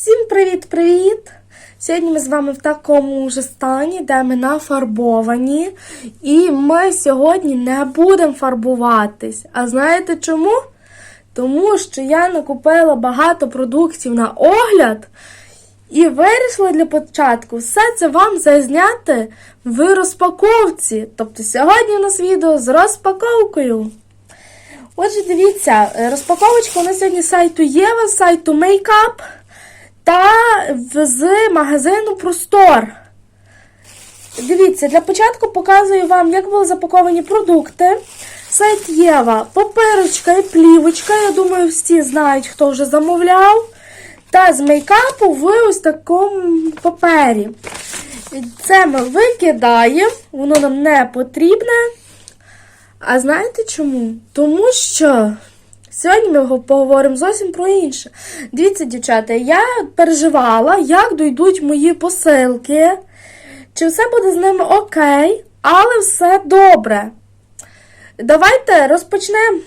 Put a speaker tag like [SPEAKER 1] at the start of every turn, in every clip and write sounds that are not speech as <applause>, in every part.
[SPEAKER 1] Всім привіт-привіт! Сьогодні ми з вами в такому ж стані, де ми нафарбовані. І ми сьогодні не будемо фарбуватись. А знаєте чому? Тому що я накупила багато продуктів на огляд. І вирішила для початку все це вам зазняти в розпаковці. Тобто сьогодні у нас відео з розпаковкою. Отже, дивіться, розпаковочка у нас сьогодні сайту Єва, сайту Makeup та з магазину Простор. Дивіться, для початку показую вам, як були запаковані продукти. Сайт Єва, паперочка і плівочка. Я думаю, всі знають, хто вже замовляв. Та з мейкапу в ось такому папері. Це ми викидаємо, воно нам не потрібне. А знаєте чому? Тому що сьогодні ми поговоримо зовсім про інше. Дивіться, дівчата, я переживала, як дійдуть мої посилки, чи все буде з ними окей, але все добре. Давайте розпочнемо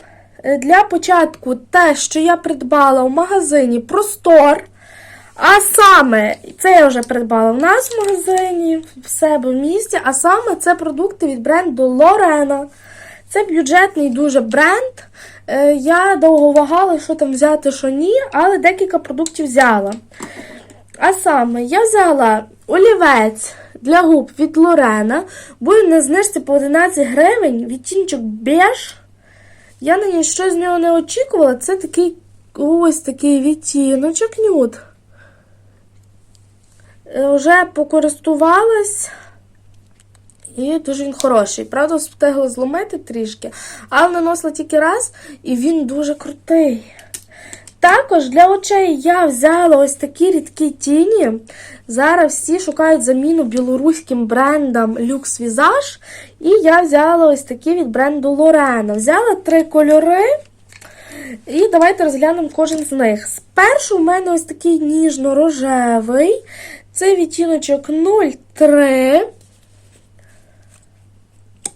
[SPEAKER 1] е, для початку те, що я придбала в магазині Простор. А саме, це я вже придбала в нас в магазині, в себе в місті, а саме це продукти від бренду Лорена. Це бюджетний дуже бренд. Е, Я довго вагала, що там взяти, що ні, але декілька продуктів взяла. А саме, я взяла олівець для губ від Лорена. Був на знижці по 11 гривень, відтінчик беж. Я на ній щось з нього не очікувала. Це такий ось такий відтіночок нюд. Е, Вже покористувалась. І дуже він хороший. Правда, встигла зломити трішки, але наносила тільки раз, і він дуже крутий. Також для очей я взяла ось такі рідкі тіні. Зараз всі шукають заміну білоруським брендам Lux Visage. І я взяла ось такі від бренду Lorena. Взяла три кольори. І давайте розглянемо кожен з них. Спершу в мене ось такий ніжно-рожевий. Це відтіночок 03.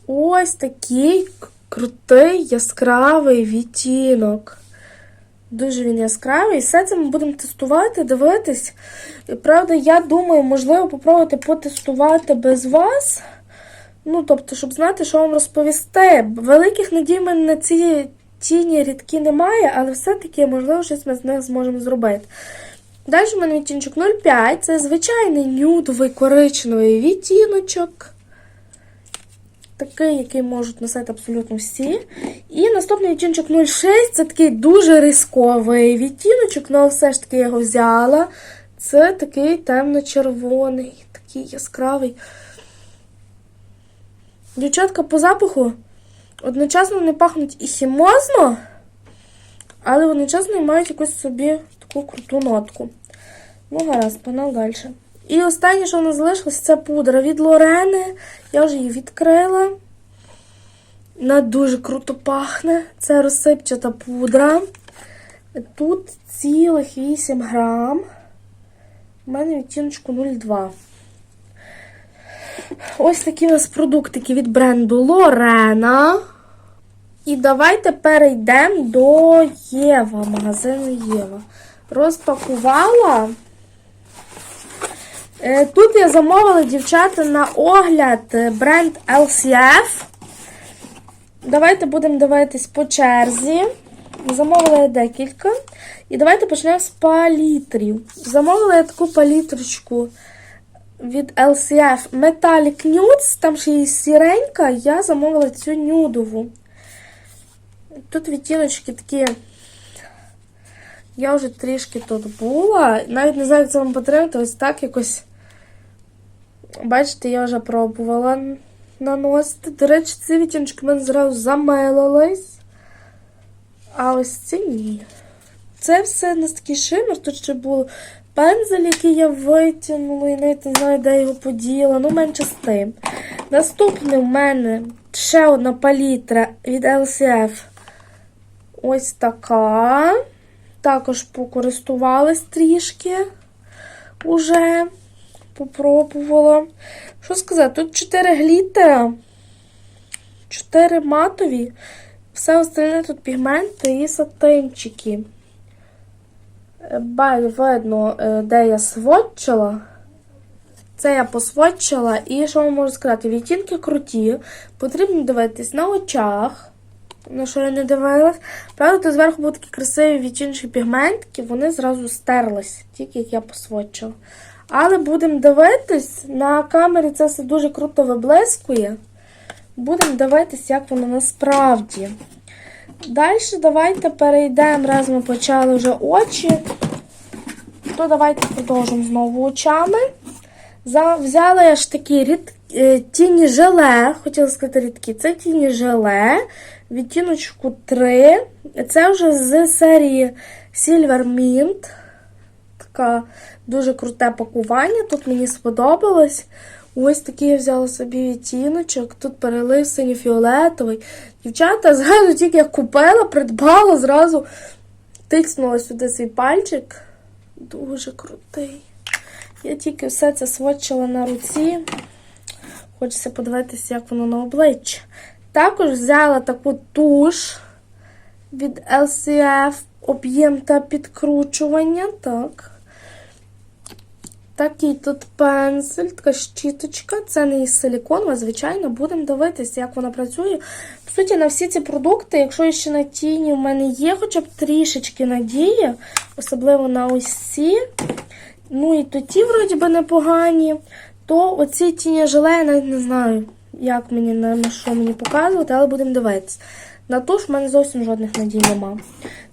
[SPEAKER 1] Ось такий крутий яскравий відтінок. Дуже він яскравий. Все це ми будемо тестувати, дивитись. І, Правда, я думаю, можливо, попробувати потестувати без вас. Ну, тобто, щоб знати, що вам розповісти. Великих надій мене на ці тіні рідкі немає, але все-таки, можливо, щось ми з них зможемо зробити. Далі в мене відтіночок 05. Це звичайний нюдовий коричневий відтіночок. Такий, який можуть носити абсолютно всі. І наступний відтіночок 06 це такий дуже рисковий відтіночок, але все ж таки я його взяла. Це такий темно-червоний, такий яскравий. Дівчатка по запаху одночасно не пахнуть і хімозно, але одночасно і мають якусь собі таку круту нотку. Ну, гаразд, погнали далі. І останнє, що у нас залишилось, це пудра від Лорени. Я вже її відкрила. Вона дуже круто пахне. Це розсипчата пудра. Тут цілих 8 грам. У мене відтіночку 0,2. Ось такі у нас продуктики від бренду Лорена. І давайте перейдемо до Єва, магазину Єва. Розпакувала. Е, Тут я замовила дівчата на огляд е, бренд LCF. Давайте будемо дивитись по черзі. Замовила я декілька. І давайте почнемо з палітрів. Замовила я таку палітрочку від LCF Metallic Nudes. Там ще є сіренька. Я замовила цю нюдову. Тут відтіночки такі. Я вже трішки тут була. Навіть не знаю, як це вам потрібно, ось так якось. Бачите, я вже пробувала наносити. До речі, ці відтіночки мене зразу замилились. А ось ці ні. Це все у нас такий шимер. Тут ще був пензель, який я витягнула, і навіть не знаю, де його поділа. Ну, менше з тим. Наступне в мене ще одна палітра від LCF. Ось така. Також покористувалась трішки уже. Попробувала. Що сказати, тут 4 глітера, 4 матові, все остальне тут пігменти і сатинчики. Е, Бай, видно, е, де я сводчила. Це я посводчила. І що вам можу сказати? Відтінки круті. Потрібно дивитись на очах. На що я не дивилась. Правда, то зверху були такі красиві відтінчі пігментки, вони зразу стерлись, тільки як я посводчила. Але будемо дивитись, на камері це все дуже круто виблискує. Будемо дивитись, як воно насправді. Далі давайте перейдемо, раз ми почали вже очі, то давайте продовжимо знову очами. Взяла я ж такі рід, е, тіні желе, хотіла сказати рідкі, це тіні желе, відтіночку 3. Це вже з серії Silver Mint. Така дуже круте пакування. Тут мені сподобалось. Ось такий я взяла собі відтіночок. Тут перелив синьо-фіолетовий. Дівчата, <laughs> зразу тільки як купила, придбала, зразу тикснула сюди свій пальчик. Дуже крутий. Я тільки все це сводчила на руці. Хочеться подивитися, як воно на обличчі. Також взяла таку туш від LCF об'єм та підкручування. Так. Такий тут пензель, така щіточка. Це не із силікону, звичайно, будемо дивитися, як вона працює. По суті, на всі ці продукти, якщо ще на тіні в мене є хоча б трішечки надії, особливо на ось ці, ну і то ті, вроді би, непогані, то оці тіні желе, я навіть не знаю, як мені на що мені показувати, але будемо дивитися. На туш в мене зовсім жодних надій нема.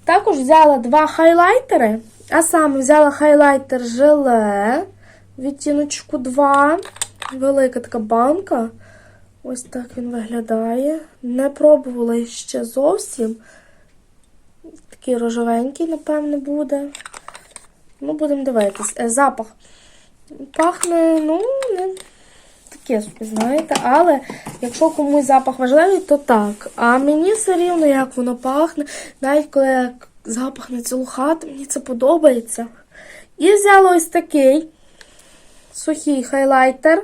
[SPEAKER 1] Також взяла два хайлайтери. А саме взяла хайлайтер желе відтіночку 2. Велика така банка. Ось так він виглядає. Не пробувала ще зовсім. Такий рожевенький, напевне, буде. Ну, будемо дивитись. Е, Запах. Пахне, ну, не таке знаєте. Але якщо комусь запах важливий, то так. А мені все рівно, як воно пахне. Навіть коли я запах на цілу хату, мені це подобається. І взяла ось такий сухий хайлайтер.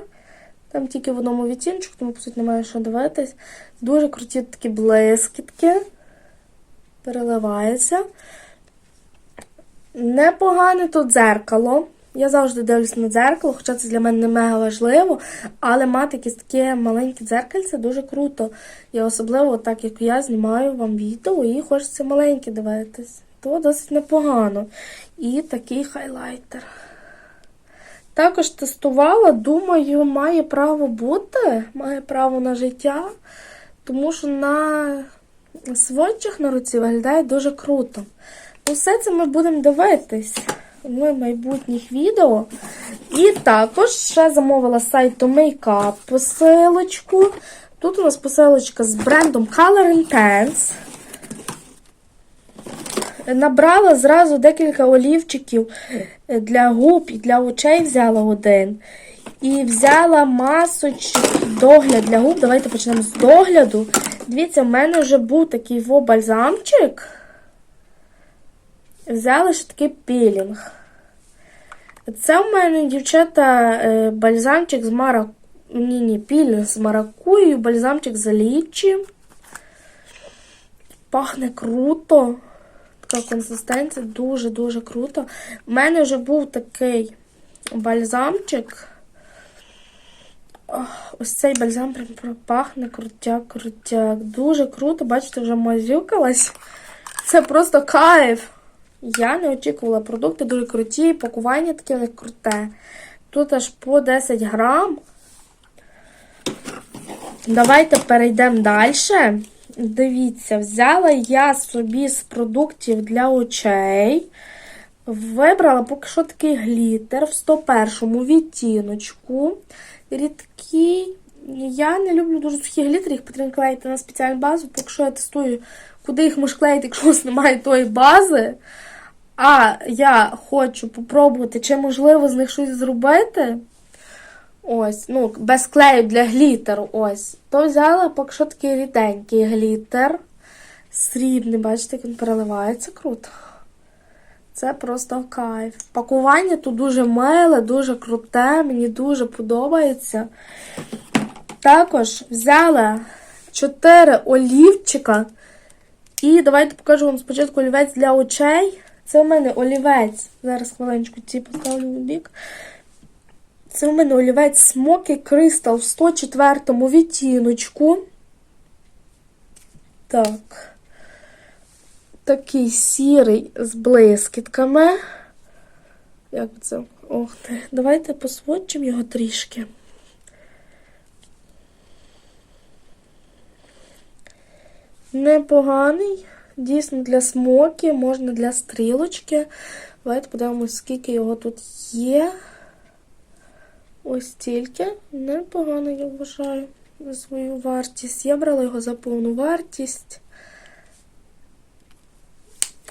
[SPEAKER 1] Там тільки в одному відтінчику, тому, по суті, немає що дивитись. Дуже круті такі блискітки. Переливається. Непогане тут дзеркало. Я завжди дивлюсь на дзеркало, хоча це для мене не мега важливо. Але мати якесь таке маленьке дзеркальце дуже круто. І особливо, так як я знімаю вам відео і хочеться маленьке дивитись. То досить непогано. І такий хайлайтер. Також тестувала, думаю, має право бути, має право на життя, тому що на сводчах на руці виглядає дуже круто. Усе це ми будемо дивитись майбутніх відео. І також ще замовила сайту Makeup посилочку. Тут у нас посилочка з брендом Color Intense. Набрала зразу декілька олівчиків для губ і для очей взяла один. І взяла масочок догляд для губ. Давайте почнемо з догляду. Дивіться, в мене вже був такий во бальзамчик. Взяла ще такий пілінг. Це в мене, дівчата, е, бальзамчик з маракуєю. Ні, ні, пілінг з маракуєю, бальзамчик з лічі. Пахне круто. Така консистенція дуже-дуже круто. У мене вже був такий бальзамчик. Ось цей бальзам прям пахне крутяк, крутяк. Дуже круто, бачите, вже мазюкалась. Це просто кайф. Я не очікувала продукти дуже круті, пакування таке в них круте. Тут аж по 10 грам. Давайте перейдемо далі. Дивіться, взяла я собі з продуктів для очей. Вибрала поки що такий глітер в 101 відтіночку. Рідкий. Я не люблю дуже сухі глітери, їх потрібно клеїти на спеціальну базу, поки що я тестую, куди їх можеш клеїти, якщо у вас немає тої бази. А я хочу попробувати, чи можливо з них щось зробити. Ось, ну, без клею для глітеру, ось. То взяла поки що такий ріденький глітер. Срібний, бачите, як він переливається круто. Це просто кайф. Пакування тут дуже миле, дуже круте, мені дуже подобається. Також взяла 4 олівчика. І давайте покажу вам спочатку олівець для очей. Це у мене олівець. Зараз хвилиночку ці поставлю в бік. Це у мене олівець Smoky Crystal в 104 відтіночку. Так. Такий сірий з блискітками. Як це? Ох. Давайте посводчимо його трішки. Непоганий. Дійсно для смокі, можна для стрілочки. Давайте подивимось, скільки його тут є. Ось тільки. Непогано, я вважаю, за свою вартість. Я брала його за повну вартість.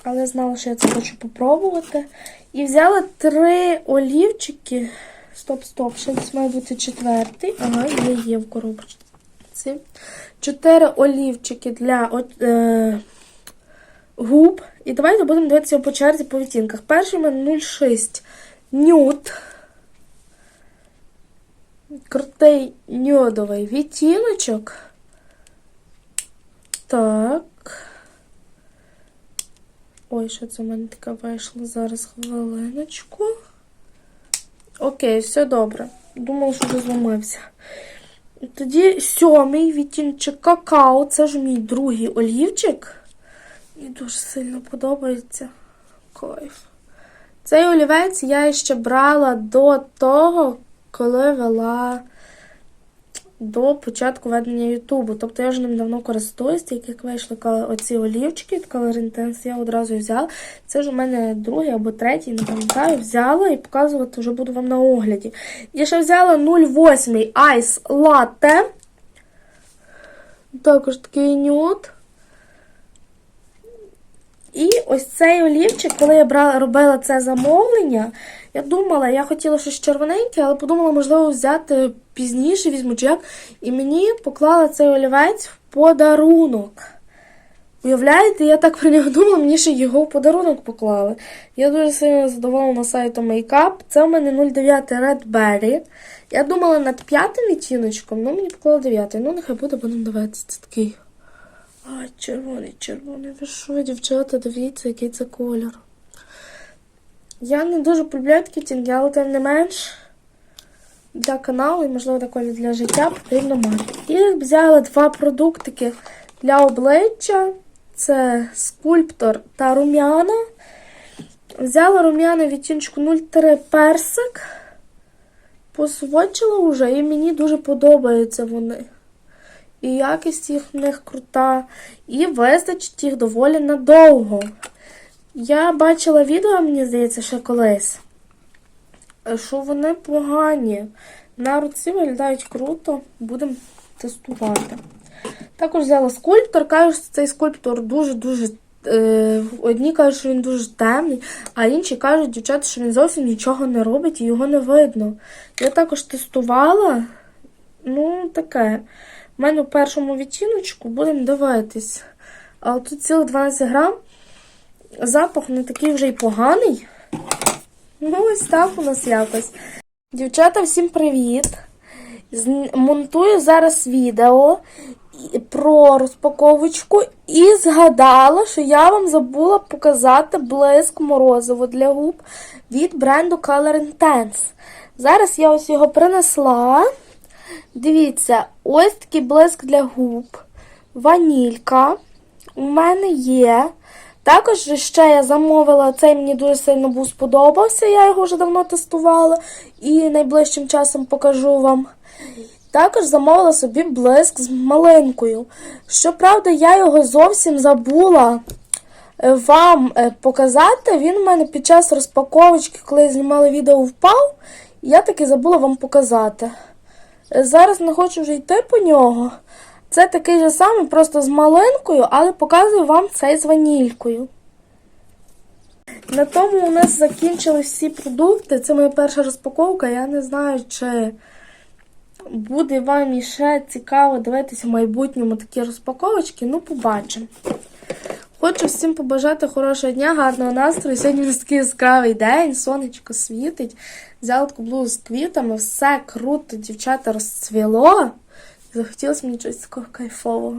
[SPEAKER 1] Але знала, що я це хочу попробувати. І взяла три олівчики. Стоп, стоп, ще десь має бути четвертий. Ага, є, є в коробочці. Чотири олівчики для е, губ. І давайте будемо дивитися по черзі по відтінках. Перший у мене 0,6 нюд. Крутий нюдовий відтіночок. Так. Ой, що це в мене таке вийшло? Зараз хвилиночку. Окей, все добре. Думала, що вже. Тоді сьомий відтінчик какао. Це ж мій другий олівчик. Мені дуже сильно подобається. Кайф. Цей олівець я ще брала до того, коли вела до початку ведення Ютубу. Тобто я вже ним давно користуюсь, тільки як вийшли оці олівчики від Color Intense, я одразу взяла. Це ж у мене другий або третій, не пам'ятаю, взяла і показувати вже буду вам на огляді. Я ще взяла 0,8 Ice Latte. Також такий нюд. І ось цей олівчик, коли я брала, робила це замовлення, я думала, я хотіла щось червоненьке, але подумала, можливо, взяти пізніше, візьму чи. І мені поклала цей олівець в подарунок. Уявляєте, я так про нього думала, мені ще його в подарунок поклали. Я дуже сильно задоволена сайтом Makeup. Це у мене 09 Red Berry. Я думала над п'ятим відтіночком, ну мені поклали дев'ятий. Ну, нехай буде, будемо дивитися. Це такий. Ай, червоний, червоний. Ви що, дівчата, дивіться, який це кольор. Я не дуже полюбляю такі тінки, але тим не менш для каналу і, можливо, також для життя потрібно мати. І взяла два продуктики для обличчя. Це скульптор та рум'яна. Взяла рум'яна відтіночку 03 персик. Посвочила вже, і мені дуже подобаються вони. І якість їх в них крута. І вистачить їх доволі надовго. Я бачила відео, мені здається, ще колись, що вони погані. На руці виглядають круто, будемо тестувати. Також взяла скульптор. Кажуть, що цей скульптор дуже-дуже. Е, одні кажуть, що він дуже темний, а інші кажуть, дівчата, що він зовсім нічого не робить і його не видно. Я також тестувала. Ну, таке. У мене в першому відтіночку будемо дивитись. Але тут цілих 12 грам. Запах не такий вже й поганий. Ну, ось так у нас якось. Дівчата, всім привіт! Монтую зараз відео про розпаковочку і згадала, що я вам забула показати блиск морозиво для губ від бренду Color Intense. Зараз я ось його принесла. Дивіться, ось такий блиск для губ. Ванілька. У мене є. Також ще я замовила, цей мені дуже сильно був сподобався, я його вже давно тестувала і найближчим часом покажу вам. Також замовила собі блиск з малинкою. Щоправда, я його зовсім забула вам показати. Він у мене під час розпаковочки, коли я знімала відео, впав, я таки забула вам показати. Зараз не хочу вже йти по нього. Це такий же самий, просто з малинкою, але показую вам цей з ванількою. На тому у нас закінчились всі продукти. Це моя перша розпаковка. Я не знаю, чи буде вам іще цікаво дивитися в майбутньому такі розпаковочки. Ну, побачимо. Хочу всім побажати хорошого дня, гарного настрою. Сьогодні у нас такий яскравий день, сонечко світить. Взяла таку блузу з квітами, все круто, дівчата розцвіло. Захотілося мені щось такого кайфового.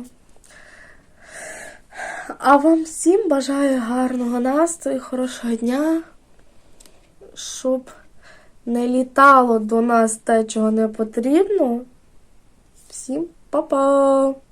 [SPEAKER 1] А вам всім бажаю гарного настрою, хорошого дня, щоб не літало до нас те, чого не потрібно. Всім па-па!